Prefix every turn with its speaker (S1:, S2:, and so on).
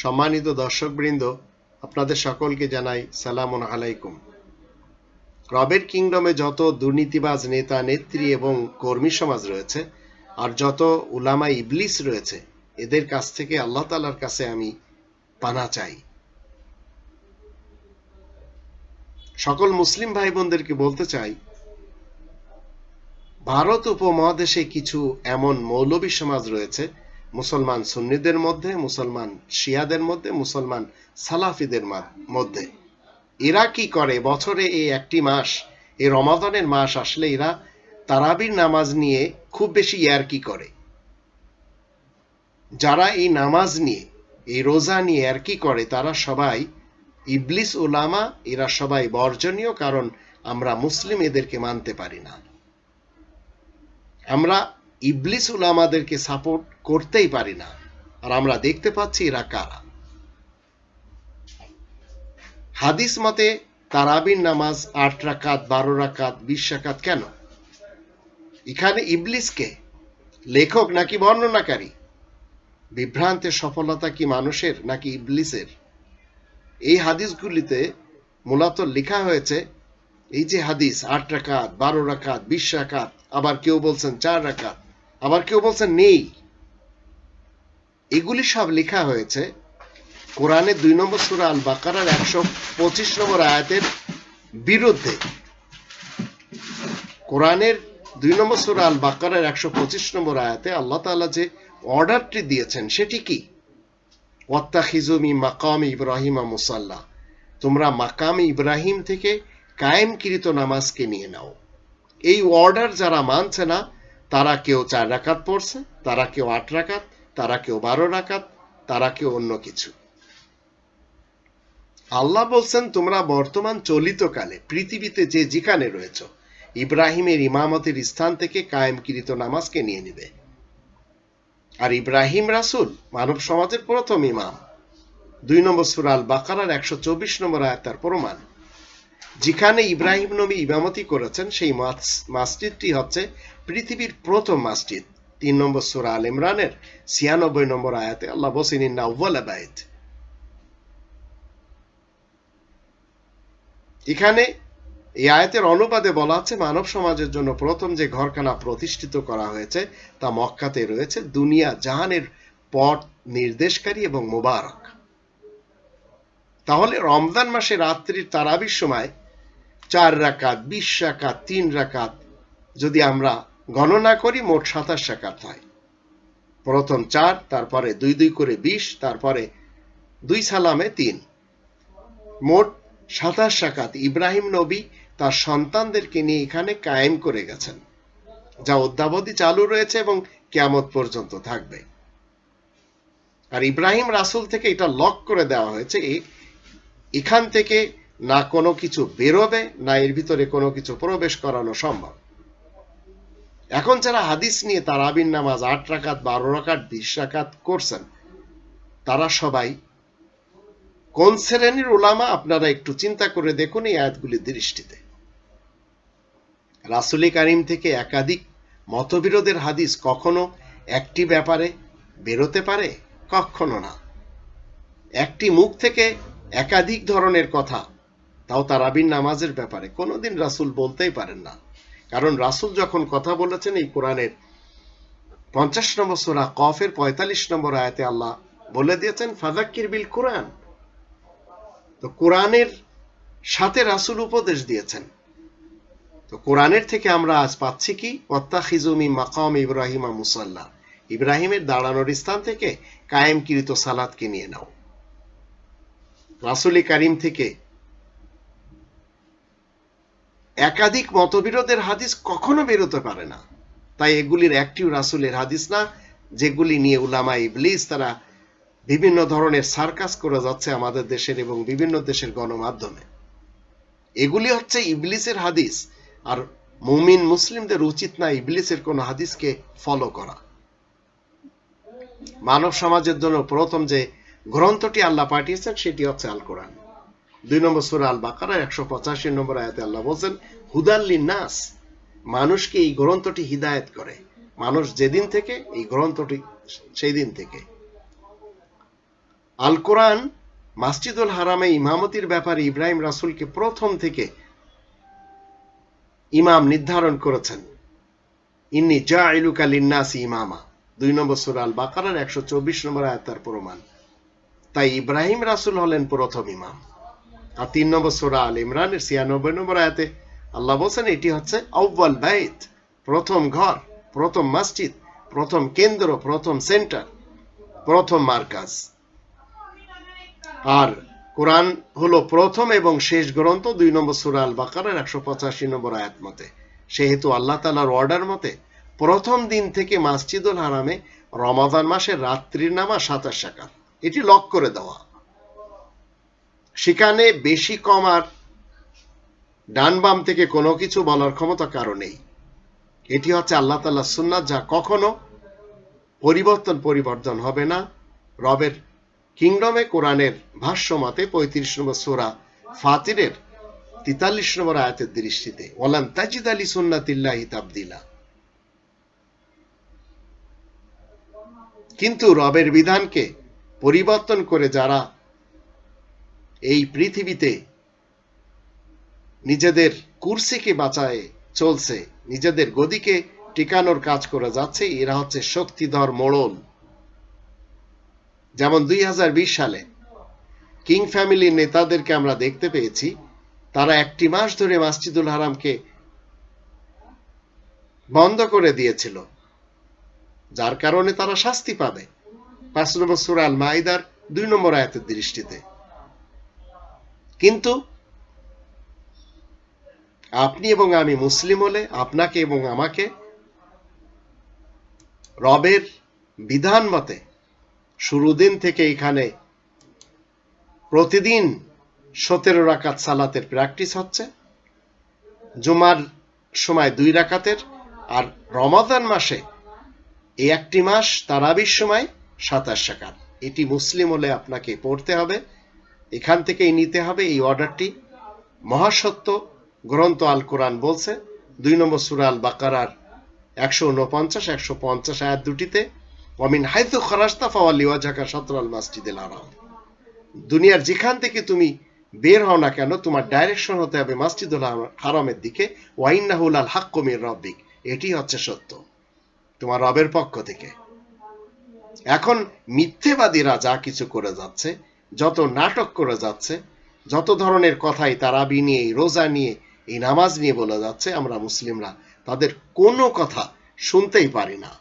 S1: সম্মানিত দর্শকবৃন্দ, আপনাদের সকলকে জানাই সালামুন আলাইকুম। রবের কিংডমে যত দুর্নীতিবাজ নেতা, নেত্রী এবং কর্মী সমাজ রয়েছে আর যত উলামা ইবলিস রয়েছে, এদের কাছ থেকে আল্লাহ তালার কাছে আমি পানা চাই। সকল মুসলিম ভাই বোনদেরকে বলতে চাই, ভারত উপমহাদেশে কিছু এমন মৌলবী সমাজ রয়েছে মুসলমান সুন্নিদের মধ্যে, মুসলমান শিয়াদের মধ্যে, মুসলমান সালাফিদের মধ্যে। এরা কি করে? বছরে এই একটি মাস, এই রমাদানের মাস আসলে এরা তারাবির নামাজ নিয়ে খুব বেশি ইয়ারকি করে? যারা এই নামাজ নিয়ে, এই রোজা নিয়ে আর কি করে? তারা সবাই ইবলিস ওলামা এরা সবাই বর্জনীয়, কারণ আমরা মুসলিম এদেরকে মানতে পারি না। আমরা ইবলিস উলামাদেরকে সাপোর্ট করতেই পারি না। আর আমরা দেখতে পাচ্ছি এরা কারা? হাদিস মতে, তারাবির নামাজ আট রাকাত, বারো রাকাত, বিশ রাকাত কেন? এখানে ইবলিসকে লেখক নাকি বর্ণনাকারী? বিভ্রান্তের সফলতা কি মানুষের নাকি ইবলিসের? এই হাদিসগুলিতে মূলত লেখা হয়েছে, এই যে হাদিস, আট রাকাত, বারো রাকাত, বিশ রাকাত, আবার কেউ বলছেন চার রাকাত আবার কেউ বলছে নেই। এগুলি সব লেখা হয়েছে কোরআনের দুই নম্বর সুরা আল বাকারার একশো পঁচিশ নম্বর আয়াতের বিরুদ্ধে। কোরআনের দুই নম্বর সুরা আল বাকারার একশো পঁচিশ নম্বর আয়াতে আল্লাহ তাআলা যে অর্ডারটি দিয়েছেন, সেটি কি? ওয়াত্তাখিজুমি মাকাম ইব্রাহিমা মুসাল্লা। তোমরা মাকাম ইব্রাহিম থেকে কায়েমকৃত নামাজকে নিয়ে নাও। এই অর্ডার যারা মানছে না তারা কেউ চার রাকাত পড়ছে, তারা কেউ আট রাকাত, তারা কেউ বারো রাকাত, তারা কেউ অন্য কিছু। আল্লাহ বলছেন, তোমরা বর্তমান চলিত কালে পৃথিবীতে যে যেখানে রয়েছ, ইব্রাহিমের ইমামতের স্থান থেকে কায়েমকৃত নামাজকে নিয়ে নিবে। আর ইব্রাহিম রাসুল মানব সমাজের প্রথম ইমাম। দুই নম্বর সুরাল বাকারার একশো চব্বিশ নম্বর আয়াত তার প্রমাণ। যেখানে ইব্রাহিম নবী ইমামতি করেছেন, সেই মসজিদটি হচ্ছে পৃথিবীর প্রথম মসজিদ। তিন নম্বর সুরা আল ইমরানের ছিয়ানব্বই নম্বর আয়াতে আল্লাহ বসিন বাইত। এখানে এই আয়াতের অনুবাদে বলা আছে, মানব সমাজের জন্য প্রথম যে ঘরখানা প্রতিষ্ঠিত করা হয়েছে, তা মক্কাতে রয়েছে। দুনিয়া জাহানের পথ নির্দেশকারী এবং মোবারক। তাহলে রমজান মাসে রাত্রির তারাবির সময় চার রাকাত, বিশ রাকাত, তিন রাকাত। যদি আমরা গণনা করি, মোট সাতাশ রাকাত হয়। প্রথম চার, তারপরে দুই দুই করে বিশ, তারপরে দুই সালামে তিন। মোট সাতাশ রাকাত ইব্রাহিম নবী তার সন্তানদেরকে নিয়ে এখানে কায়েম করে গেছেন, যা অদ্যাবধি চালু রয়েছে এবং কেয়ামত পর্যন্ত থাকবে। আর ইব্রাহিম রাসুল থেকে এটা লক করে দেওয়া হয়েছে এখান থেকে না কোনো কিছু বেরোবে, না এর ভিতরে কোনো কিছু প্রবেশ করানো সম্ভব। এখন যারা হাদিস নিয়ে তারাবিন নামাজ আট রাকাত, বারো রাকাত, বিশ রাকাত করছেন, তারা সবাই কোন শ্রেণির ওলামা আপনারা একটু চিন্তা করে দেখুন এই আয়াতগুলির দৃষ্টিতে। রাসুলি কারিম থেকে একাধিক মতবিরোধের হাদিস কখনো একটি ব্যাপারে বেরোতে পারে, কখনো না। একটি মুখ থেকে একাধিক ধরনের কথা তাও তারাবিন নামাজের ব্যাপারে। কোনোদিন রাসুল বলতেই পারেন না। কারণ রাসুল যখন কথা বলেছেন এই কোরআনের পঞ্চাশ নম্বর সোরা কফের পঁয়তাল্লিশ নম্বর আয়াতে আল্লাহ বলে দিয়েছেন ফাজাক্কির বিল কোরআন। তো কোরআনের সাথে রাসুল উপদেশ দিয়েছেন। তো কোরআনের থেকে আমরা আজ পাচ্ছি কি? অত্তাখিজুমি মাকাম ইব্রাহিমা মুসাল্লা। ইব্রাহিমের দাঁড়ানোর স্থান থেকে কায়েমকৃত সালাদকে নিয়ে নাও। রাসুলি কারিম থেকে একাধিক মতবিরোধের হাদিস কখনো বেরোতে পারে না। তাই এগুলির একটিও রাসুলের হাদিস না, যেগুলি নিয়ে উলামা ইবলিস তারা বিভিন্ন ধরনের সার্কাস করে যাচ্ছে আমাদের দেশের এবং বিভিন্ন দেশের গণমাধ্যমে। এগুলি হচ্ছে ইবলিসের হাদিস, আর মুমিন মুসলিমদের উচিত না ইবলিসের কোন হাদিসকে ফলো করা। মানব সমাজের জন্য প্রথম যে গ্রন্থটি আল্লাহ পাঠিয়েছেন, সেটি হচ্ছে আল কোরআন দুই নম্বর সুরা আল বাকারা একশো পঁচাশি নম্বর আয়াতে আল্লাহ বলছেন হুদাল্লিন নাস মানুষকে এই গ্রন্থটি হিদায়ত করে। মানুষ যেদিন থেকে এই গ্রন্থটি সেই দিন থেকে। আল কোরআন মাসজিদুল হারামে ইমামতির ব্যাপারে ইব্রাহিম রাসুলকে প্রথম থেকে ইমাম নির্ধারণ করেছেন। ইন্নি জা ইলুকা লিন্নাসি ইমামা দুই নম্বর সুরাল বাকারার একশো চব্বিশ নম্বর আয়াতার প্রমাণ। তাই ইব্রাহিম রাসুল হলেন প্রথম ইমাম। আর তিন নম্বর সুরা আল ইমরানের ছিয়ানব্বই নম্বর আয়াতে আল্লাহ বলছেন, এটি হচ্ছে আউ্বাল বাইত, প্রথম ঘর, প্রথম মসজিদ, প্রথম কেন্দ্র, প্রথম সেন্টার, প্রথম মার্কাজ। আর কোরআন হলো প্রথম এবং শেষ গ্রন্থ দুই নম্বর সুরা আল বাকারের একশো পঁচাশি নম্বর আয়াত মতে। সেহেতু আল্লাহ তালার অর্ডার মতে, প্রথম দিন থেকে মাসজিদুল হারামে রমাদান মাসের রাত্রির নামা সাতাশ শাকাত এটি লক করে দেওয়া। সেখানে বেশি কম আর ডান বাম থেকে কোনো কিছু বলার ক্ষমতা কারও নেই। এটি হচ্ছে আল্লাহ তাল্লাহ সুন্নাত, যা কখনো পরিবর্তন পরিবর্তন হবে না। রবের কিংডমে কোরআনের ভাষ্য মতে পঁয়ত্রিশ নম্বর সোরা ফাতিরের তেতাল্লিশ নম্বর আয়াতের দৃষ্টিতে ওলান তাজিদ আলী সুন্নাতিল্লাহি তাবদিলা। কিন্তু রবের বিধানকে পরিবর্তন করে যারা এই পৃথিবীতে নিজেদের কুর্সিকে বাঁচায় চলছে, নিজেদের গদিকে টিকানোর কাজ করে যাচ্ছে, এরা হচ্ছে শক্তিধর মোড়ল। যেমন দুই হাজার বিশ সালে কিং ফ্যামিলির নেতাদেরকে আমরা দেখতে পেয়েছি, তারা একটি মাস ধরে মাসজিদুল হারামকে বন্ধ করে দিয়েছিল, যার কারণে তারা শাস্তি পাবে। পাঁচ নম্বর সুরাল মাইদার দুই নম্বর আয়াতের দৃষ্টিতে। কিন্তু আপনি এবং আমি মুসলিম হলে আপনাকে এবং আমাকে রবের বিধান মতে শুরু দিন থেকে এখানে প্রতিদিন সতেরো রাকাত সালাতের প্র্যাকটিস হচ্ছে, জুমার সময় দুই রাকাতের আর রমাদান মাসে এই একটি মাস তারাবির সময় সাতাশ রাকাত। এটি মুসলিম হলে আপনাকে পড়তে হবে। এখান থেকেই নিতে হবে এই অর্ডারটি। মহাসত্য গ্রন্থ আল কোরআন বলছে, দুই নম্বর সুরা আল বাকারার একশো উনপঞ্চাশ, একশো পঞ্চাশ আয়াত দুটিতে অমিন হাইতু খরাস্তা ফাওয়ালি ওয়াজাকা সতরাল মাসজিদুল হারাম। দুনিয়ার যেখান থেকে তুমি বের হও না কেন, তোমার ডাইরেকশন হতে হবে মাসজিদুল হারামের দিকে। ওয়াইন্নাহুল আল হাক্কমির রব্বিক। এটি হচ্ছে সত্য, তোমার রবের পক্ষ থেকে। এখন মিথ্যেবাদীরা যা কিছু করে যাচ্ছে যত নাটক করে যাচ্ছে, যত ধরনের কথাই তারাবি নিয়ে, রোজা নিয়ে, এই নামাজ নিয়ে বলা যাচ্ছে, আমরা মুসলিমরা তাদের কোনো কথা শুনতেই পারি না।